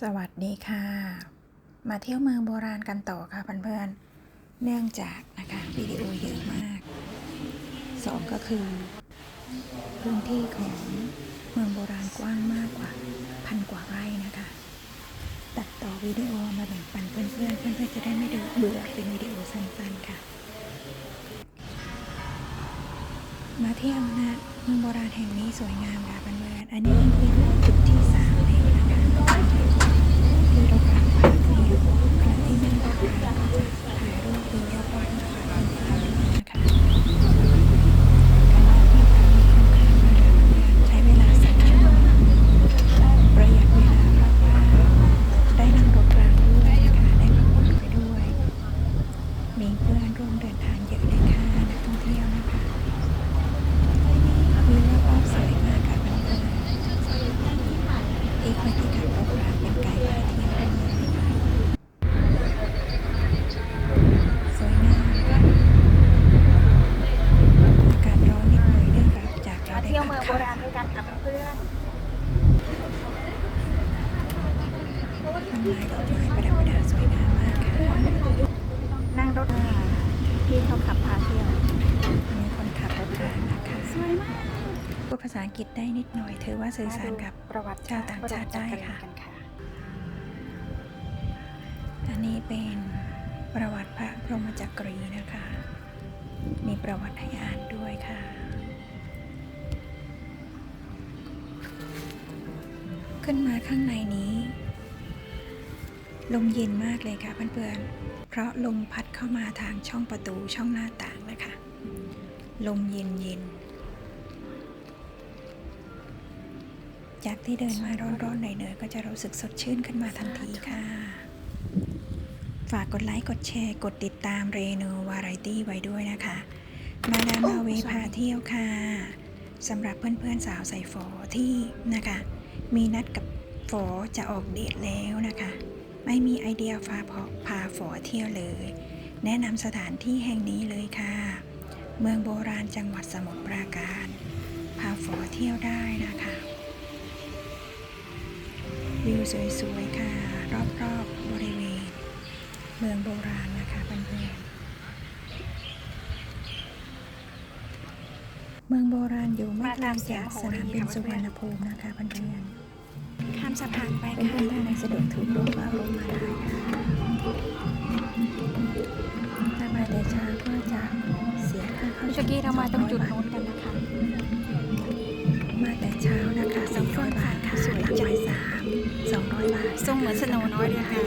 สวัสดีค่ะ มาเที่ยวเมืองโบราณกันต่อค่ะเพื่อนๆ เนื่องจากนะคะวิดีโอเยอะมากสองก็คือ พื้นที่ของเมืองโบราณกว้างมากกว่า พันกว่าไร่นะคะ ตัดต่อวิดีโอมาแบ่งปันเพื่อนๆ เพื่อนๆจะได้ไม่ดูเบื่อเป็นวิดีโอสั้นๆค่ะ มาเที่ยวนะเมืองโบราณแห่งนี้สวยงามค่ะเพื่อนๆอันนี้เป็นจุดที่สามแล้วนะคะ ที่เรากำลังพาเที่ยวขณะที่นั่งรถรางก็จะถ่ายรูปดูรอบๆนะคะเพลินๆนะคะการมาเที่ยวครั้งนี้ค่อนข้างมาใช้เวลาสองชั่วโมงประหยัดเวลาเพราะว่าได้นั่งรถรางด้วยนะคะได้พักผ่อนไปด้วย มีเพื่อนร่วมเดินทางเยอะเลยค่ะนักท่องเที่ยวนะคะวิวรอบๆสวยมากค่ะเพื่อนๆ อีกคนที่ขับรถรางเป็นไกด์พาเที่ยวด้วยนะคะสวยงามค่ะอากาศร้อนนิดหน่อยเนื่องจากเรา มา ได้ เที่ยว พั เมื ก องโบ ค่ะ ราณด้วยกันค่ะเพื่อน ต้นไม้ดอกไม้ประดับประดาสวยงามมากค่ะ ๆนั่งรถมาพี่เขาขับพาเที่ยว มีคนขับรถรางนะคะ สวยมาก พูดภา ษาอังกฤษได้นิดหน่อยถือว่าสื่อสารกับประวัติชาวต่างชาติได้ค่ะกันค่ะ อันนี้เป็นประวัติพระพรหมจักรีนะคะ มีประวัติให้อ่านด้วยค่ะขึ้นมาข้างในนี้ ลมเย็นมากเลยค่ะเพื่อนๆ เพราะลมพัดเข้ามาทางช่องประตูช่องหน้าต่างนะคะ ลมเย็นเย็น จากที่เดินมาร้อนๆเหนื่อยๆก็จะรู้สึกสดชื่นขึ้นมาทันทีค่ะ ฝากกดไลค์กดแชร์ กดติดตามเรนูวาไรตี้ไว้ด้วยนะคะ มาดามมาเวพาเที่ยวค่ะสำหรับเพื่อนๆสาวใส่ฝอที่นะคะ มีนัดกับฝอจะออกเดทแล้วนะคะ ไม่มีไอเดียพาพอพาฝอเที่ยวเลย แนะนำสถานที่แห่งนี้เลยค่ะ เมืองโบราณจังหวัดสมุทรปราการ พาฝอเที่ยวได้นะคะ วิวสวยๆค่ะ รอบๆบริเวณ เมืองโบราณนะคะเพื่อนๆเมืองโบราณอยู่ไม่ไกลจากสนามบินสุวรรณภูมินะคะเพื่อนๆข้ามสะพานไปค่ะเพื่อนๆในสะดวกถือร่มก็เอาร่มมาได้ค่ะถ้ามาแต่เช้าก็จะเสียค่าเข้าชเมื่อกี้เรามาตรงจุด200บาทโน้นกันนะคะ มาแต่เช้านะคะ400บาทค่ะสวยหลังจังบ่ายสาม 200 บาททรงเหมือนสโนว์น้อยเลยค่ะ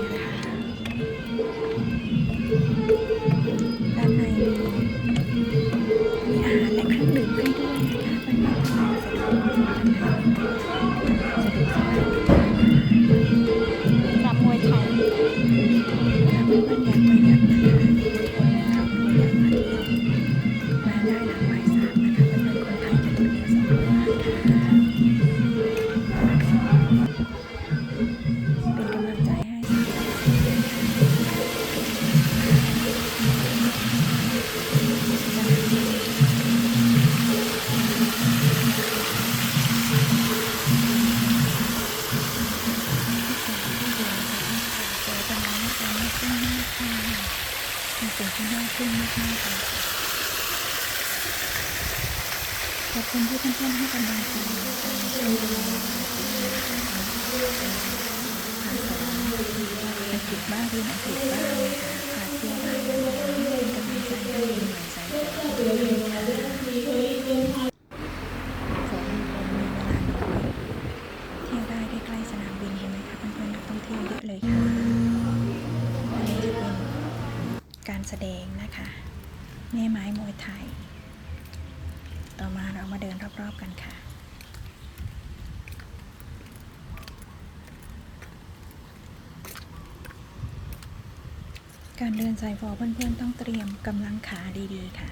อังกฤษบ้างเรียนอังกฤษบ้างนะคะพาเที่ยวบ้างนะคะเป็นกำลังใจให้หน่วยสายฝนทุกๆท่านค่ะฝนมีเวลาน้อยเที่ยวได้ใกล้ๆสนามบินเห็นไหมคะเพื่อนๆนักท่องเที่ยวเยอะเลยค่ะอันนี้จะเป็นการแสดงนะคะแม่ไม้มวยไทย ต่อมาเรามาเดินรอบๆกันค่ะ การเดินสายฟอเพื่อนๆต้องเตรียมกำลังขาดีๆค่ะ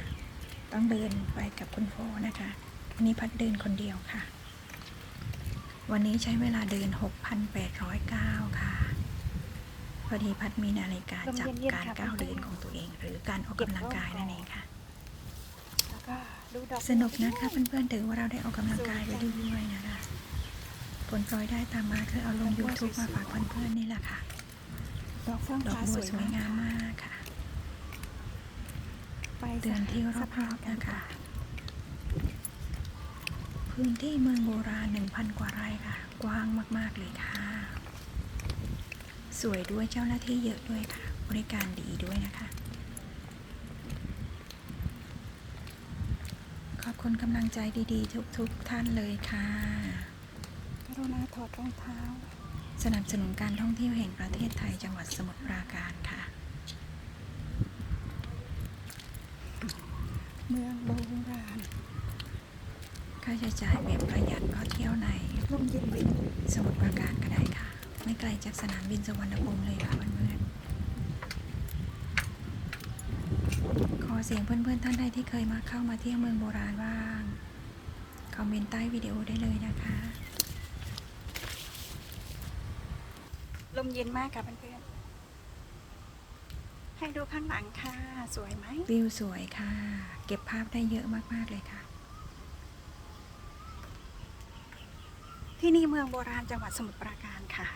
ต้องเดินไปกับคุณโฟนะคะอันนี้พัดเดินคนเดียวค่ะ วันนี้ใช้เวลาเดิน 6,809 ค่ะ พอดีพัดมีนาฬิกาจับการก้าวเดินของตัวเอง หรือการออกกำลังกายนั่นเองค่ะแล้วก็ดูดอกสนุกนะคะเพื่อนๆถือว่าเราได้ออกกำลังกายไปด้วยนะคะ ผลพลอยได้ตามมาคือเอาลง YouTube มาฝากเพื่อนๆนี่แหละค่ะ ดอกเฟื่องดอกฟ้าบัสววยสวยงามมากมากค่ะ ไปเตือนที่รอบๆนะคะ พื้นที่เมืองโบราณ 1,000 กว่าไร่ค่ะ กว้างมาก ๆ เลยค่ะ สวยด้วยเจ้าหน้าที่เยอะด้วยค่ะ บริการดีด้วยนะคะ ขอบคุณกำลังใจดี ๆ ทุก ๆ ท่านเลยค่ะ กรุณาถอดรองเท้า สนับสนุนการท่องเที่ยวแห่งประเทศไทยจังหวัดสมุทรปราการค่ะ เมืองโบราณค่าใช้จ่ายแบบประหยัดก็เที่ยวในร่มเย็นดีสมุทรปราการก็ได้ค่ะ ไม่ไกลจากสนามบินสุวรรณภูมิเลยค่ะเพื่อนๆขอเสียงเพื่อนๆท่านใดที่เคยมาเข้ามาเที่ยวเมืองโบราณบ้าง คอมเมนต์ใต้วิดีโอได้เลยนะคะ ล มเย็นมากค่ะเพื่อนๆให้ดูข้างหลังค่ะ สวยไหมวิวสวยค่ะ เก็บภาพได้เยอะมากๆเลยค่ะ ที่นี่เมืองโบราณจังหวัดสมุทรปราการค่ะ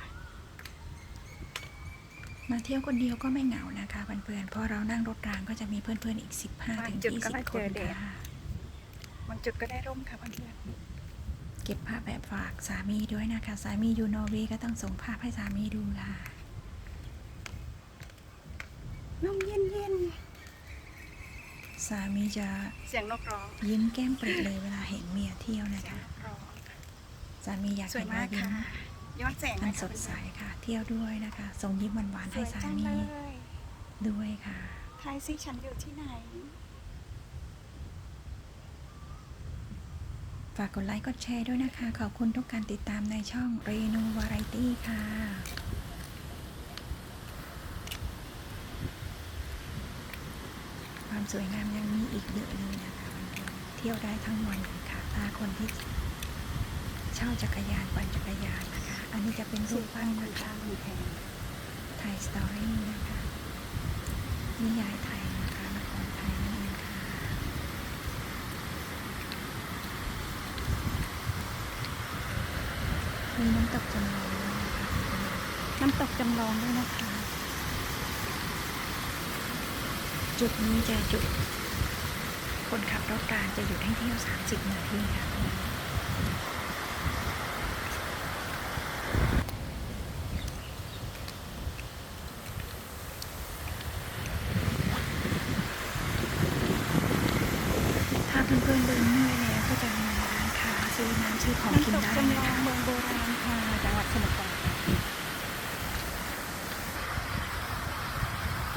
มาเที่ยวคนเดียวก็ไม่เหงานะคะเพื่อนๆเพราะเรานั่งรถรางก็จะมีเพื่อนๆอีก 15ถึงจุดก็ได้20คเจนอแดดค่ะบางจุดก็ได้ร่มค่ะเพื่อน เก็บภาพแบบฝากสามีด้วยนะคะ สามีอยู่นอร์เวย์ก็ต้องส่งภาพให้สามีดูค่ะๆลมเย็นเย็นสามีจะๆเสียงนกร้องยิ้มแก้มปริเลยเวลาเห็นเมียเที่ยวนะเสียงคะนกร้องสามีอยากสวยเห็นมารากยยิ้ค่ะมย้อนแสงอันนะคะสดใสค่ะ เที่ยวด้วยนะคะ ส่งยิ้มหวานๆสให้วยสาจังมีเลยด้วยค่ะทายซิฉันอยู่ที่ไหน ฝากกดไลค์กดแชร์ด้วยนะคะ ขอบคุณทุกการติดตามในช่องเรนูวาไรตี้ค่ะความสวยงามยังมีอีกเยอะเลยนะคะเที่ยวได้ทั้งวันเลยค่ะถ้าคนที่เช่าจักรยานปั่นจักรยานนะคะ อันนี้จะเป็นรูปปั้นนะคะไทยสตอรี่นะคะนิยายไทยนะคะละครไทยนั่นเองค่ะ มีน้ำตกจำลองนะคะน้ำตกจำลองด้วยนะคะ จุดนี้จะจุด คนขับรถรางจะหยุดให้เที่ยว 30 นาทีค่ะ ถ้าเพื่อนๆเดินเมื่อยแล้วก็จะมีร้านค้าซื้อน้ำซื้อของกิน น้ำตก ได้ จำล นะ อง คะ เมืองโบราณค่ะจังหวัดสมุทรปราการ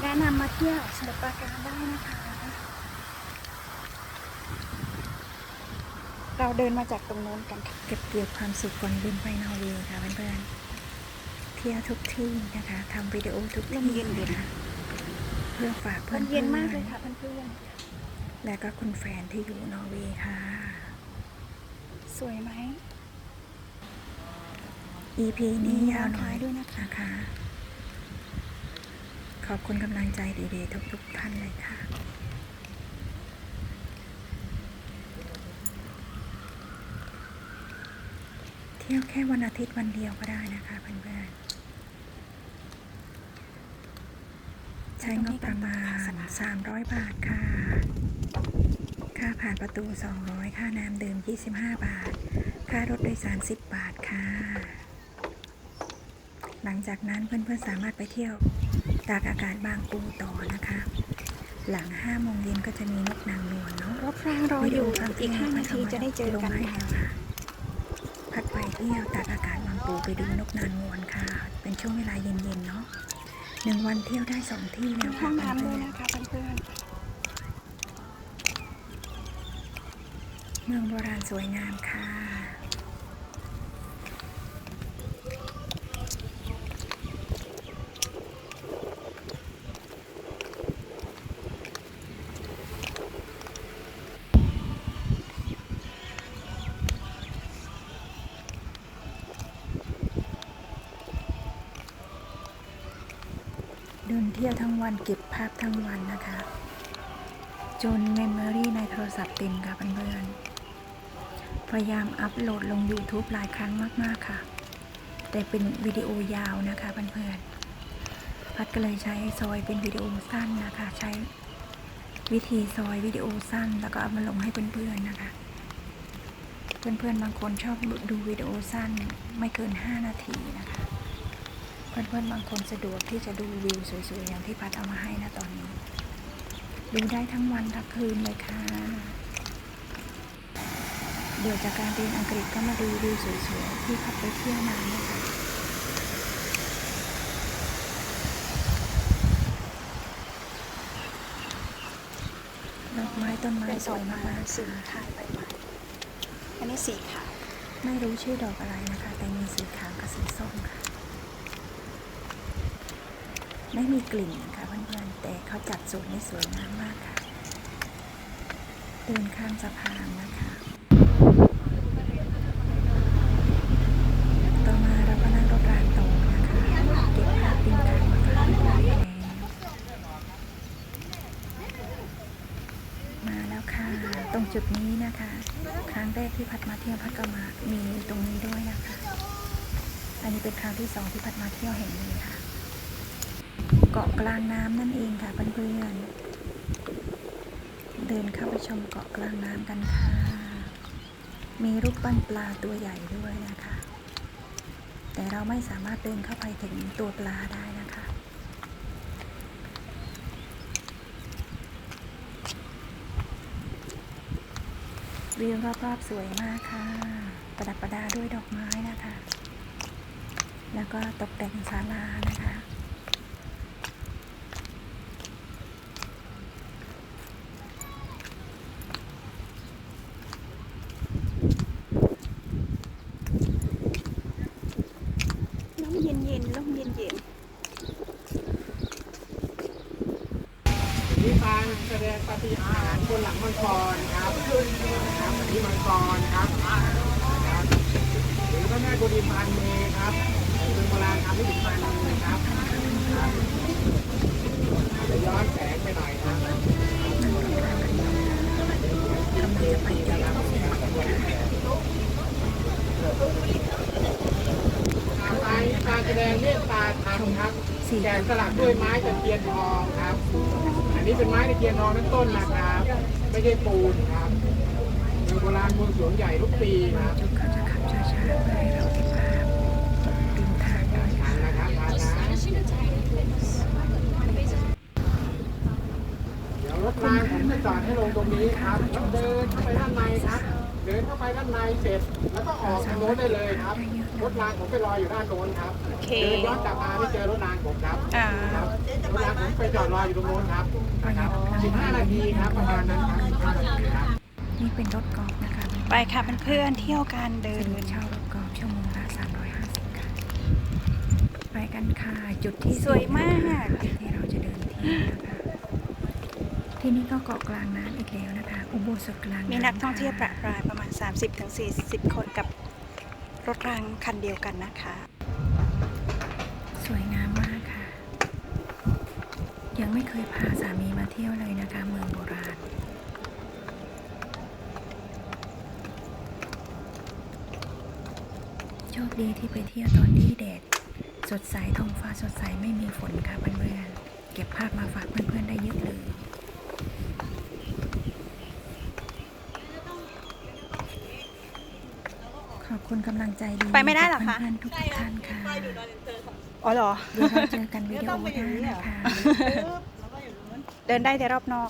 แนะนำมาเที่ยวสมุทรปราการได้นะคะ เราเดินมาจากตรงโน้นกันค่ะเก็บเกี่ยวความสุขก่อนบินไปนอร์เวย์ค่ะเพื่อนๆเที่ยวทุกที่นะคะทำวิดีโอทุกลมที่เย็นดีนะคะเพื่อฝากเพื่มัอนนๆเย็นมากเลยค่ะเพื่อนและก็คุณแฟนที่อยู่นอร์เวย์ค่ะ ๆสวยไหม EP นี้ยาวหน่อยมีร้านค้าด้วยนะคะนะคะข อบคุณกำลังใจดีๆ ทุกๆท่านเลยค่ะ เที่ยวแค่วันอาทิตย์วันเดียวก็ได้นะคะเพื่อนๆ ใช้งบประมาณ 300 บาทค่ะ ค่าผ่านประตู 200 ค่าน้ำดื่ม 25 บาท ค่ารถโดยสาร 10 บาทค่ะ หลังจากนั้นเพื่อนๆสามารถไปเที่ยวตากอากาศบางปูต่อนะคะ หลัง5โมงเย็นก็จะมีนกนางนวลเนาะรถรางรออยู่อีก5นาทีจะได้เจอกันลงให้ค่ะแล้วค่ะพัดไปเที่ยวตากอากาศบางปูไปดูนกนางนวลค่ะ เป็นช่วงเวลาเย็นๆเนาะหนึ่งวันเที่ยวได้สองที่มีแล้วห้ค่ะองน้ำด้เพื่วยอนนะคะเพื่อนๆเมืองโบราณสวยงามค่ะ เดินเที่ยวทั้งวันเก็บภาพทั้งวันนะคะ จนเมมโมรี่ในโทรศัพท์เต็มค่ะเพื่อนๆพยายามอัปโหลดลง YouTube หลายครั้งมากๆค่ะ แต่เป็นวิดีโอยาวนะคะเพื่อนๆพัดก็เลยใช้ซอยเป็นวิดีโอสั้นนะคะ ใช้วิธีซอยวิดีโอสั้น แล้วก็เอามาลงให้เพื่อนๆนะคะ เพื่อนๆบางคนชอบดูวิดีโอสั้นไม่เกิน 5 นาทีนะคะ เพื่อนๆบางคนสะดวกที่จะดูวิวสวยๆอย่างที่พัดเอามาให้นะตอนนี้ ดูได้ทั้งวันทั้งคืนเลยค่ะ เดี๋ยวจากการเรียนอังกฤษก็มาดูวิวสวยๆที่พัดไปเที่ยวมาเนี่ยค่ะดอกไม้ต้นไม้สวยมากๆสีค่ะขาวใบไม้อันนี้สีขาวไม่รู้ชื่อดอกอะไรนะคะ แต่มีสีขาวกับสีส้มค่ะ ไม่มีกลิ่นค่ะเพื่อนๆ แต่เขาจัดสวนได้สวยงามมากค่ะ เดินข้ามสะพานนะคะ ต่อมาเราก็นั่งรถรางต่อนะคะเก็บภาพริมทางมาฝากเพื่อนมาแล้วค่ะ ตรงจุดนี้นะคะ ครั้งแรกที่พัดมาเที่ยวพัดก็มามีตรงนี้ด้วยนะคะ อันนี้เป็นครั้งที่สองที่พัดมาเที่ยวแห่งนี้ค่ะ เกาะกลางน้ำนั่นเองค่ะเพื่อนๆเดินเข้าไปชมเกาะกลางน้ำกันค่ะ มีรูปปั้นปลาตัวใหญ่ด้วยนะคะ แต่เราไม่สามารถเดินเข้าไปถึงตัวปลาได้นะคะวิวรอบๆสวยมากค่ะ ประดับประดาด้วยดอกไม้นะคะ แล้วก็ตกแต่งศาลานะคะ เย็นเย็นๆร่มเย็นเย็นมีการแสดงปาฏิหาริย์บนหลังมังกรครับครับอันนี้มังกรครับครับหรือพระแม่กุฎีพันเมครับเป็นโบราณทำให้ถึงพันเมครับครับจะย้อนแสงไปหน่อยครับ กำลังจะไปจุดรับแสงกันค่ะ การการแส ดงเมตตาธรรมครับแกะสลักด้วยไม้ตะเคียนทองครับ อันนี้เป็นไม้ตะเคียนทองทั้งต้นนะครับ ไม่ใช่ปูนครับเป็นโบราณบวงสรวงใหญ่ทุกปีครับจุดเขาจะขับช้าๆเพื่อให้เราเก็บภาพริมทางด้วยทานครับเดี๋ยวรถรางผมจะจอดให้ลงตรงนี้ครับแล้วเดินเข้าไปด้านในครับ เดินเข้าไปด้านในเสร็จ แล้วก็ออกทางโน้นได้เลยครับ รถรางผมไปรออยู่ด้านโน้นครับโอเค เดินย้อนกลับมาไม่เจอรถรางผมครับอ่า ครับรถรางผมไปจอดรออยู่ตรงโน้นครับนะครับ15 นาทีครับประมาณนั้นครับ15นาทีครับ นี่เป็นรถกอล์ฟนะคะไปค่ะเพื่อนๆเที่ยวกันเดิซึ่นงเช่ารถกอล์ฟชั่วโมงละ350ค่ะ ไปกันค่ะ จุดที่สวยมากสี่นะคะที่เราจะเดินเที่ยวนะคะ ที่นี่ก็เกาะกลางน้ำอีกแล้วนะคะ อุโบสถกลางน้ำมีนักท่องเที่ยวประค่ะปรายประมาณ 30-40 คนกับรถรางคันเดียวกันนะคะ สวยงามมากค่ะ ยังไม่เคยพาสามีมาเที่ยวเลยนะคะ เมืองโบราณโชคดีที่ไปเที่ยวตอนที่แดดสดใสท้องฟ้าสดใสไม่มีฝนค่ะเพื่อนๆเก็บภาพมาฝากเพื่อนๆได้เยอะเลย ขอบ คุณกำลังใจดีไปไม่ได้เหรอคะจากเพื่อนๆทุกท่านค่ะอ๋อเหรอ เดี๋ยวเราเจอกันวิดีโอหน้านะคะ เดินได้แต่รอบนอก